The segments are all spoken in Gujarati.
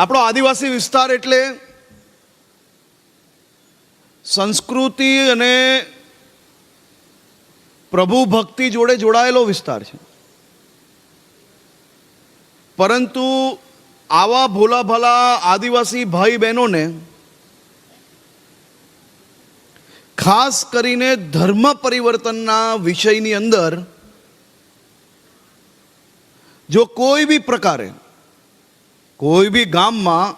આપણો આદિવાસી વિસ્તાર એટલે સંસ્કૃતિ અને પ્રભુ ભક્તિ જોડે જોડાયેલો વિસ્તાર છે. પરંતુ આવા ભોલા ભલા આદિવાસી ભાઈ બહેનોને ખાસ કરીને ધર્મ પરિવર્તનના વિષયની અંદર જો કોઈ બી પ્રકારે કોઈ બી ગામમાં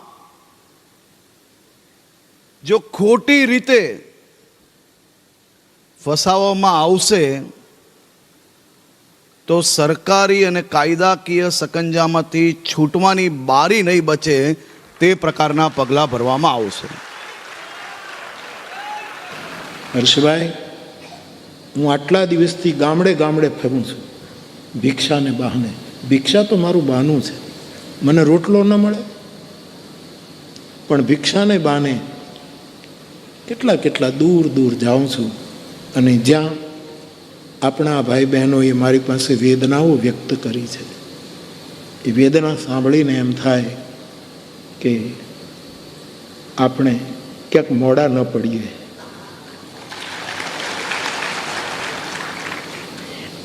જો ખોટી રીતે ફસાવવામાં આવશે, તો સરકારી અને કાયદાકીય સકંજામાંથી છૂટવાની બારી નહીં બચે તે પ્રકારના પગલાં ભરવામાં આવશે. હર્ષભાઈ, હું આટલા દિવસથી ગામડે ગામડે ફરું છું. ભિક્ષાને બહાને. ભિક્ષા તો મારું બહાનું છે. મને રોટલો ન મળે. પણ ભિક્ષાને બહાને કેટલા કેટલા દૂર દૂર જાઉં છું અને જ્યાં આપણા ભાઈ બહેનોએ મારી પાસે વેદનાઓ વ્યક્ત કરી છે. એ વેદના સાંભળીને એમ થાય કે આપણે ક્યાંક મોડા ન પડીએ.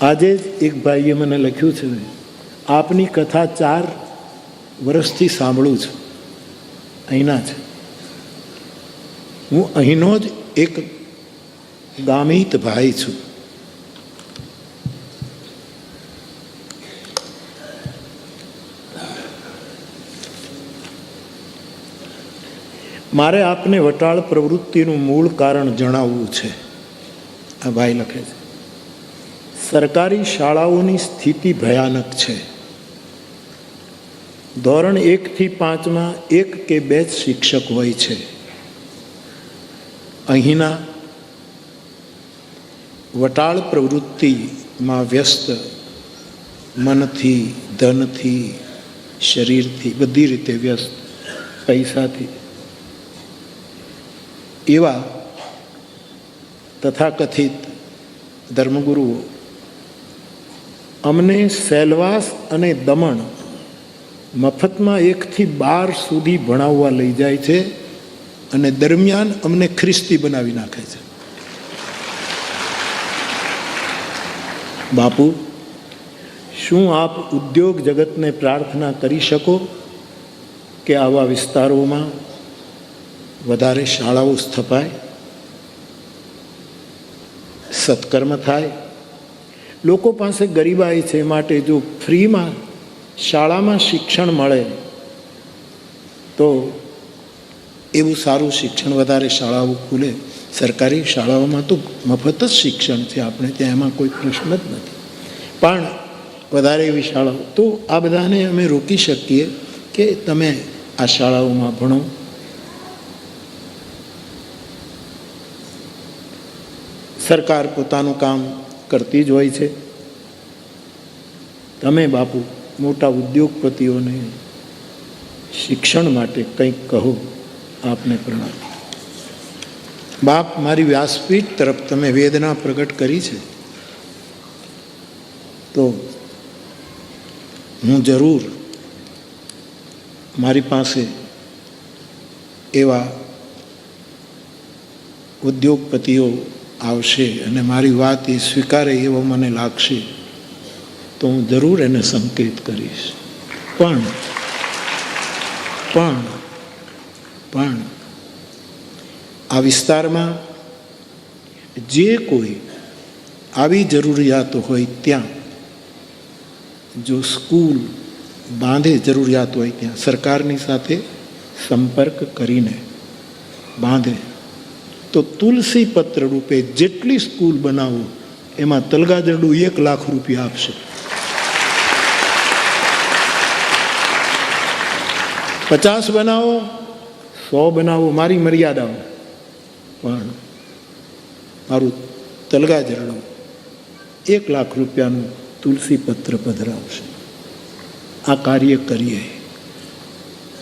આજે જ એક ભાઈએ મને લખ્યું છે, આપની કથા ચાર વર્ષથી સાંભળું છું. અહીંના જ. હું અહીંનો જ એક ગામિત ભાઈ છું. મારે આપને વટાળ પ્રવૃત્તિનું મૂળ કારણ જણાવવું છે. આ ભાઈ લખે છે. સરકારી શાળાઓની સ્થિતિ ભયાનક છે. ધોરણ એકથી પાંચમાં એક કે બે જ શિક્ષક હોય છે. અહીંના વટાળ પ્રવૃત્તિમાં વ્યસ્ત મનથી, ધનથી, શરીરથી બધી રીતે વ્યસ્ત પૈસાથી. એવા તથાકથિત ધર્મગુરુઓ અમને સેલવાસ અને દમણ મફતમાં એકથી બાર સુધી ભણાવવા લઈ જાય છે અને દરમિયાન અમને ખ્રિસ્તી બનાવી નાખે છે. બાપુ, શું આપ ઉદ્યોગ જગતને પ્રાર્થના કરી શકો કે આવા વિસ્તારોમાં વધારે શાળાઓ સ્થપાય, સત્કર્મ થાય? લોકો પાસે ગરીબાઈ છે માટે જો ફ્રીમાં શાળામાં શિક્ષણ મળે, તો એવું સારું શિક્ષણ વધારે શાળાઓ ખુલે. સરકારી શાળાઓમાં તો મફત જ શિક્ષણ છે, આપણે ત્યાં એમાં કોઈ પ્રશ્ન જ નથી. પણ વધારે એવી શાળાઓ, તો આ બધાને અમે રોકી શકીએ કે તમે આ શાળાઓમાં ભણો. સરકાર પોતાનું કામ કરતી જ હોય છે. તમે બાપુ મોટા ઉદ્યોગપતિઓને શિક્ષણ માટે કંઈક કહો, આપને પ્રણામ. બાપ, મારી વ્યાસપીઠ તરફ તમે વેદના પ્રગટ કરી છે, તો હું જરૂર મારી પાસે એવા ઉદ્યોગપતિઓ આવશે અને મારી વાત એ સ્વીકારે એવો મને લાગશે. તો હું જરૂર એને સંકેત કરીશ. પણ પણ પણ, આ વિસ્તારમાં જે કોઈ આવી જરૂરિયાતો હોય ત્યાં, જો સ્કૂલ બાંધે જરૂરિયાત હોય ત્યાં, સરકારની સાથે સંપર્ક કરીને બાંધે, તો તુલસી પત્ર રૂપે જેટલી સ્કૂલ બનાવો, એમાં તલગાજરડું એક લાખ રૂપિયા આપશે. પચાસ બનાવો, સો બનાવો, મારી મર્યાદાઓ. પણ મારું તલગાજરડું એક લાખ રૂપિયાનું તુલસી પત્ર પધરાવશે. આ કાર્ય કરીએ.